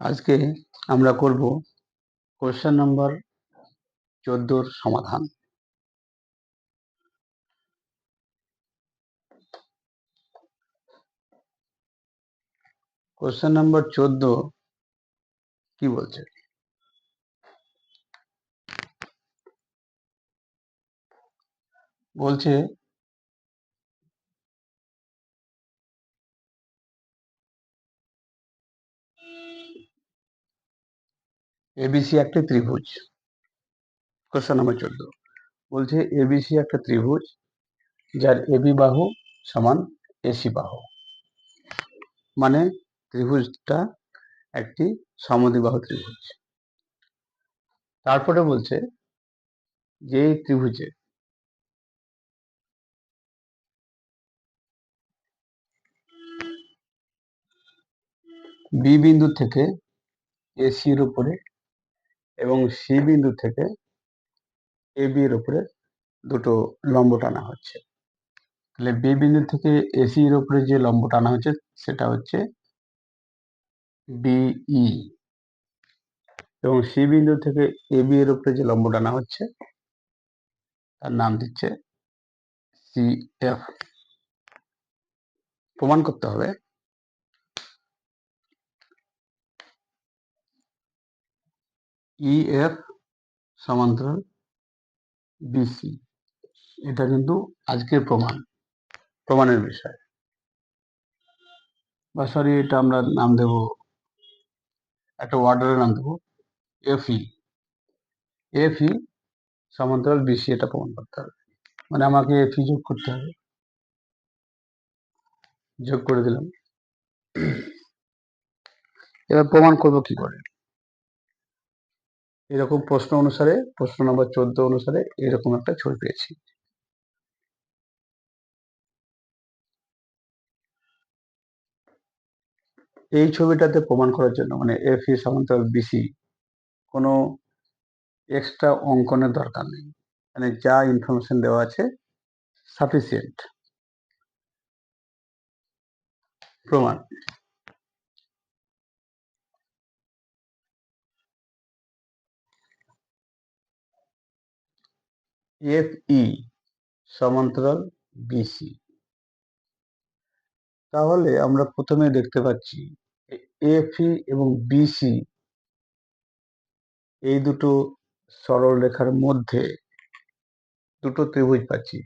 আজকে আমরা করব কোশ্চেন নাম্বার চোদ্দোর সমাধান। কোশ্চেন নাম্বার চোদ্দ কি বলছে? বলছে এবিসি একটা ত্রিভুজ। কোশ্চেন নাম্বার চোদ্দ। বলছে এবিসি একটা ত্রিভুজ, যার এবি বাহু সমান এসি বাহু। মানে ত্রিভুজটা একটি সমদ্বিবাহু ত্রিভুজ। তারপরে বলছে যে ত্রিভুজে বি বিন্দু থেকে এসির উপরে এবং সি বিন্দু থেকে এ বি এর উপরে দুটো লম্ব টানা হচ্ছে। তাহলে বি বিন্দু থেকে এসি এর উপরে যে লম্ব টানা হচ্ছে, সেটা হচ্ছে বিই এবং সি বিন্দু থেকে এ বি এর উপরে যে লম্ব টানা হচ্ছে, তার নাম দিচ্ছে সি এফ। প্রমাণ করতে হবে ই এফ সমান্তরাল বিসি এটা কিন্তু আজকের প্রমাণ, প্রমাণের বিষয়। বা সরি এটা আমরা নাম দেব, একটা ওয়ার্ডারের নাম দেবো এফই এফই সমান্তরাল বিসি এটা প্রমাণ করতে হবে। মানে আমাকে এফই যোগ করতে হবে। যোগ করে দিলাম। এবার প্রমাণ করব কি করে। এরকম প্রশ্ন অনুসারে, প্রশ্ন নম্বর চোদ্দ অনুসারে এরকম একটা ছবি পেয়েছি। এই ছবিটাতে প্রমাণ করার জন্য মানে এফ ই সমান্তরাল বিসি কোনো এক্সট্রা অঙ্কনের দরকার নেই। মানে যা ইনফরমেশন দেওয়া আছে সাফিসিয়েন্ট প্রমাণ। এফ ই সমান্তরাল বিসি। তাহলে আমরা প্রথমে দেখতে পাচ্ছি ই এবং বিসি এই দুটো সরল রেখার মধ্যে দুটো ত্রিভুজ পাচ্ছি,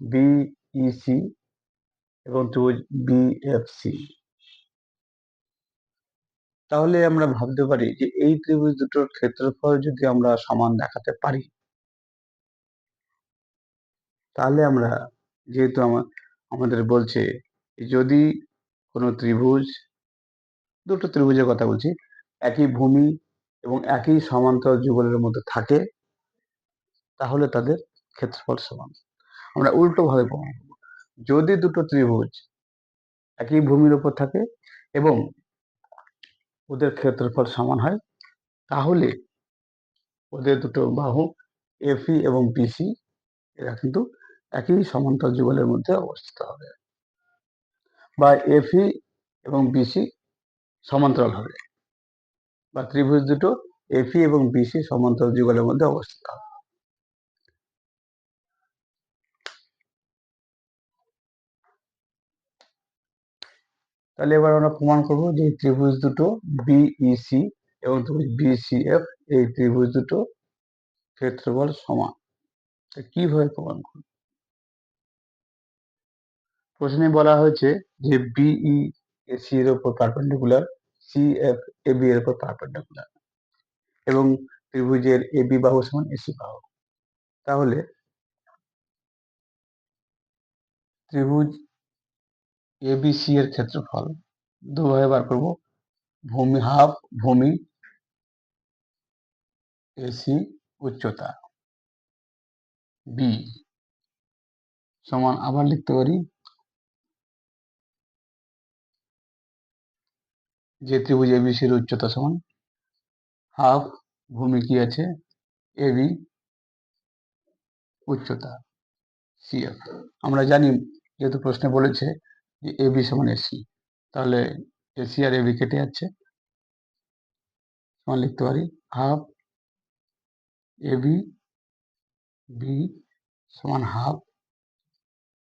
বিইসি এবং ত্রিভুজ বিএফসি। তাহলে আমরা ভাবতে পারি যে এই ত্রিভুজ দুটোর ক্ষেত্রফল যদি আমরা সমান দেখাতে পারি তাহলে আমরা যেহেতু আমার আমাদের বলছে যদি কোনো ত্রিভুজ, দুটো ত্রিভুজের কথা বলছি, একই ভূমি এবং একই সমান্তরাল যুগলের মধ্যে থাকে, তাহলে তাদের ক্ষেত্রফল সমান। আমরা উল্টো ভাবে প্রমাণ করব। যদি দুটো ত্রিভুজ একই ভূমির উপর থাকে এবং ওদের ক্ষেত্রফল সমান হয়, তাহলে ওদের দুটো বাহু এফি এবং পিসি এরা কিন্তু একই সমান্তর যুগলের মধ্যে অবস্থিত হবে। বা এফি এবং বিসি সমান্তরাল হবে। বা ত্রিভুজ দুটো এফি এবং বিসি সমান্তর যুগলের মধ্যে অবস্থিত হবে। তাহলে এবার আমরা প্রমাণ করব যে ত্রিভুজ দুটো বিইসি এবং ত্রিভুজ বিসিএফ এই ত্রিভুজ দুটো ক্ষেত্রফল সমান। কীভাবে প্রমাণ করব? প্রশ্নে বলা হয়েছে যে বিই সি এর উপর perpendicular C F A B এর উপর পারপেন্ডিকুলার এবং ত্রিভুজের এ বি বাহু সমান এসি বাহু। তাহলে ত্রিভুজ এ বি সি এর ক্ষেত্রফল দুভাবে বার করব। ভূমি হাফ, ভূমি এসি উচ্চতা বি সমান আবার লিখতে পারি যে ত্রিভুজ এবিসির উচ্চতা সমান হাফ ভূমি কি আছে? এবি উচ্চতা সিএফ আমরা জানি, যেহেতু প্রশ্নে বলেছে যে এবি সমান এসি তাহলে এসি আর এবি কেটে যাচ্ছে। সমান লিখতে পারি হাফ এ বি বি সমান half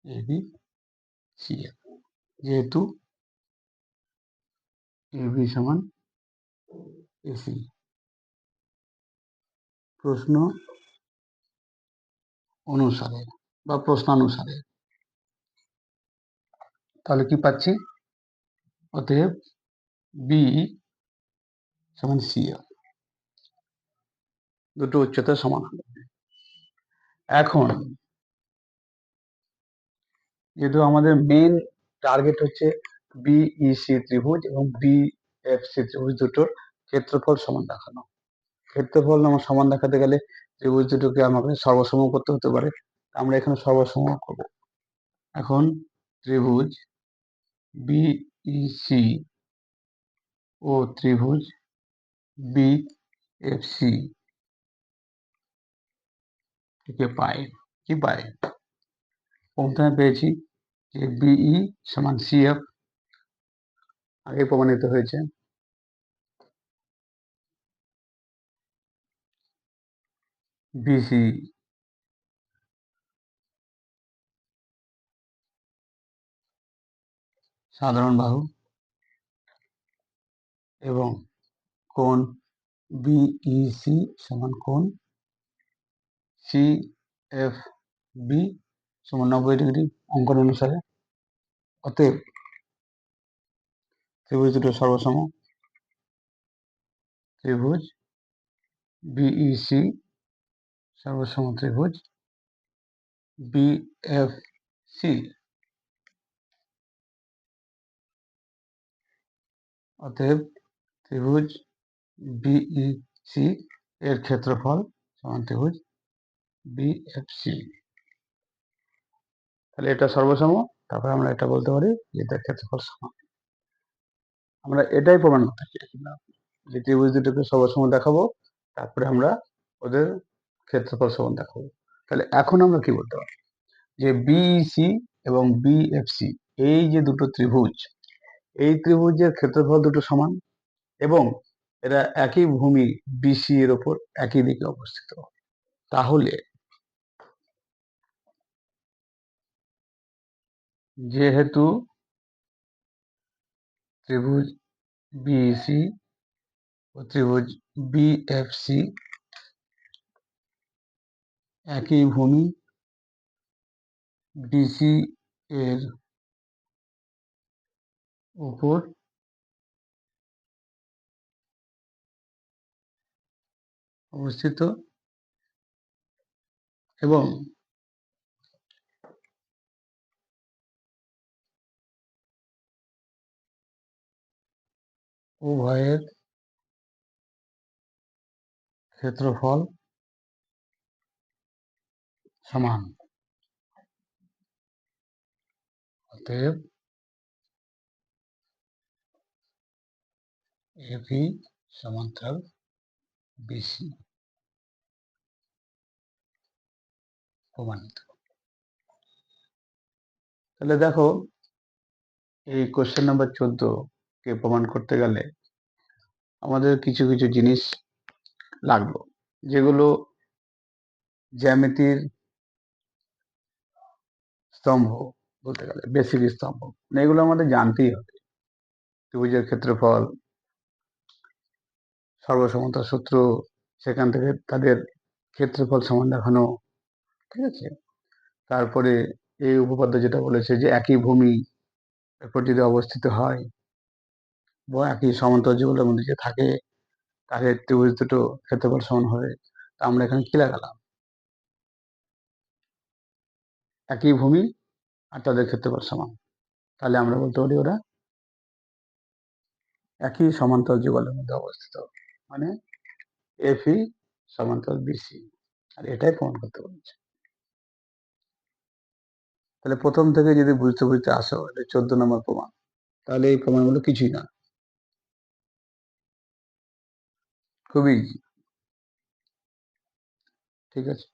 A B C F যেহেতু এ বি সমান এসি প্রশ্ন অনুসারে বা প্রশ্নানুসারে। তাহলে কি পাচ্ছি? অতএব বি সমান সি দুটো উচ্চতা সমান এখন যেহেতু আমাদের মেন টার্গেট হচ্ছে বিইসি ত্রিভুজ এবং বিএফসি ত্রিভুজ দুটোর ক্ষেত্রফল সমান দেখানো। ক্ষেত্রফল আমার সমান দেখাতে গেলে ত্রিভুজ দুটোকে আমাকে সর্বসম করতে হতে পারে। আমরা এখানে সর্বসম করব। এখন ত্রিভুজ বিইসি ও ত্রিভুজ বিএফসি থেকে পাই। কি পাই? প্রথমে পেয়েছি যে বিই সমান সিএফ আগে প্রমাণিত হয়েছে। বিসি সাধারণ বাহু এবং কোণ বিইসি সমান কোণ সি এফ বি সমান নব্বই ডিগ্রি অঙ্কন অনুসারে। অতএব ত্রিভুজ দুটো সর্বসম। ত্রিভুজ বিইসি সর্বসম ত্রিভুজ বিএফসি অতএব ত্রিভুজ বিইসি এর ক্ষেত্রফল সমান ত্রিভুজ বিএফসি তাহলে এটা সর্বসম, তারপরে আমরা এটা বলতে পারি যে এটার ক্ষেত্রফল সমান। আমরা এটাই প্রমাণ করতে চেয়েছিলাম যে ত্রিভুজ দুটোকে সর্বসম দেখাবো, তারপরে আমরা ওদের ক্ষেত্রফল সমান দেখাবো। তাহলে এখন আমরা কি বলতে পারি? যে বিইসি এবং বিএফসি এই যে দুটো ত্রিভুজ, এই ত্রিভুজের ক্ষেত্রফল দুটো সমান এবং এরা একই ভূমি বিসি এর ওপর একই দিকে অবস্থিত। তাহলে যেহেতু ত্রিভুজ বিসি ও ত্রিভুজ বিএফসি একই ভূমি ডিসি এর উপর। অবস্থিত। এবং উভয়ের ক্ষেত্রফল সমান। অতএব এপি সমান্তরাল বিসি প্রমাণিত। তাহলে দেখো এই কোশ্চেন নাম্বার চোদ্দ কে প্রমাণ করতে গেলে আমাদের কিছু কিছু জিনিস লাগল। যেগুলো জ্যামিতির স্তম্ভ বলতে গেলে বেসিক স্তম্ভ। মানে এগুলো আমাদের জানতেই হবে। ত্রিভুজের ক্ষেত্রফল, সর্বসমতা সূত্র, সেখান থেকে তাদের ক্ষেত্রফল সমান দেখানো, ঠিক আছে? তারপরে এই উপপাদ্য যেটা বলেছে যে একই ভূমি যদি অবস্থিত হয় একই সমান্তর যেগুলোর মধ্যে যে থাকে তাহলে ত্রিভুজ দুটো ক্ষেত্রফল সমান হবে, তা আমরা এখানে কি লাগালাম? একই ভূমি আর তাদের ক্ষেত্রফল সমান। তাহলে আমরা বলতে পারি ওরা একই সমান্তর যুগলের মধ্যে অবস্থিত। মানে এফি সমান্তর বিসি আর এটাই প্রমাণ করতে বলছে। তাহলে প্রথম থেকে যদি বুঝতে বুঝতে আসো, এটা চোদ্দ নম্বর প্রমাণ, তাহলে এই প্রমাণগুলো কিছুই না। খুবই ঠিক আছে?